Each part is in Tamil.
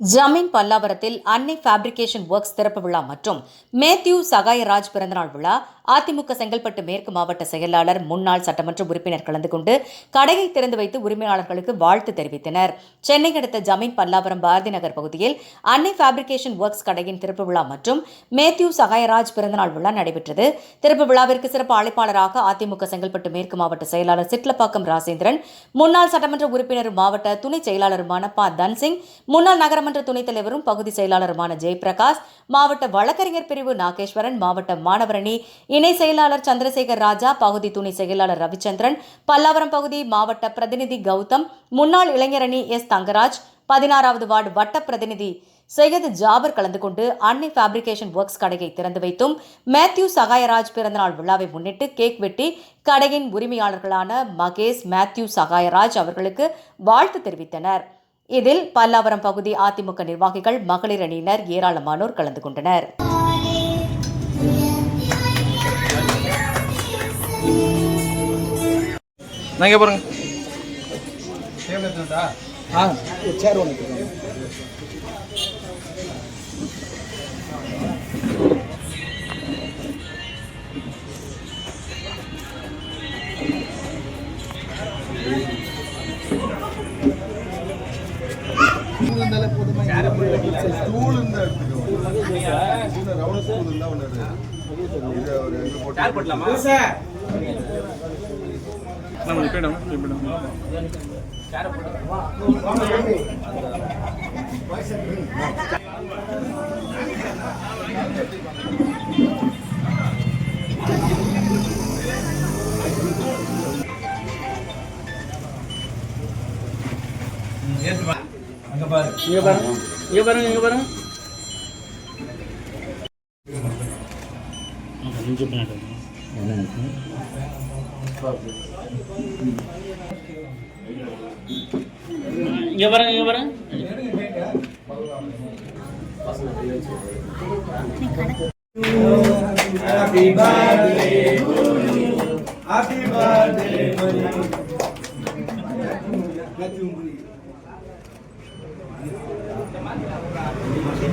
ஜமீன் பல்லாவரத்தில் அன்னை ஃபேப்ரிகேஷன் ஒர்க்ஸ் திறப்பு விழா மற்றும் மேத்யூ சகாயராஜ் பிறந்தநாள் விழா அதிமுக செங்கல்பட்டு மேற்கு மாவட்ட செயலாளர் முன்னாள் சட்டமன்ற உறுப்பினர் கலந்து கொண்டு கடையை திறந்து வைத்து உரிமையாளர்களுக்கு வாழ்த்து தெரிவித்தனர். சென்னை அடுத்த ஜமீன் பல்லாவரம் பாரதி நகர் பகுதியில் அன்னை ஃபேப்ரிகேஷன் ஒர்க்ஸ் கடையின் திறப்பு விழா மற்றும் மேத்யூ சகாயராஜ் பிறந்தநாள் விழா நடைபெற்றது. திறப்பு விழாவிற்கு சிறப்பு அழைப்பாளராக அதிமுக செங்கல்பட்டு மேற்கு மாவட்ட செயலாளர் சிட்லப்பாக்கம் ராசேந்திரன் முன்னாள் சட்டமன்ற உறுப்பினரும் மாவட்ட துணை செயலாளருமான ப தன்சிங் முன்னாள் நகரமன்ற துணைத் தலைவரும் பகுதி செயலாளருமான ஜெயபிரகாஷ் மாவட்ட வழக்கறிஞர் பிரிவு நாகேஸ்வரன் மாவட்ட மாணவரணி இணை செயலாளர் சந்திரசேகர் ராஜா பகுதி துணை செயலாளர் ரவிச்சந்திரன் பல்லாவரம் பகுதி மாவட்ட பிரதிநிதி கௌதம் முன்னாள் இளைஞரணி எஸ். தங்கராஜ் பதினாறாவது வார்டு வட்ட பிரதிநிதி சையது ஜாபர் கலந்து கொண்டு அன்னை ஃபேப்ரிகேஷன் ஒர்க்ஸ் கடையை திறந்து வைத்தும் மேத்யூ சகாயராஜ் பிறந்தநாள் விழாவை முன்னிட்டு கேக் வெட்டி கடையின் உரிமையாளர்களான மகேஷ் மேத்யூ சகாயராஜ் அவர்களுக்கு வாழ்த்து தெரிவித்தனர். இதில் பல்லாவரம் பகுதி அதிமுக நிர்வாகிகள் மகளிர் அணியினர் ஏராளமானோர் கலந்து கொண்டனர் Thank you. Stool round stool ஒன்று இது ஒரு போட்டு நம்ம போயிடும் போயிடும் இங்கே பாருங்க இங்கே பாருங்க இங்கே பாருங்க இங்கே பாருங்க இங்கே பாருங்க Happy birthday Happy birthday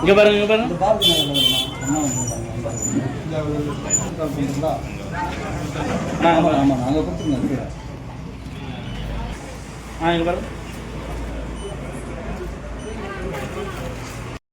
இங்க பாருங்க இங்க பாருங்க. ஆமா ஆமா. அங்க கொடுத்துருங்க ஆ இங்க பாருங்க.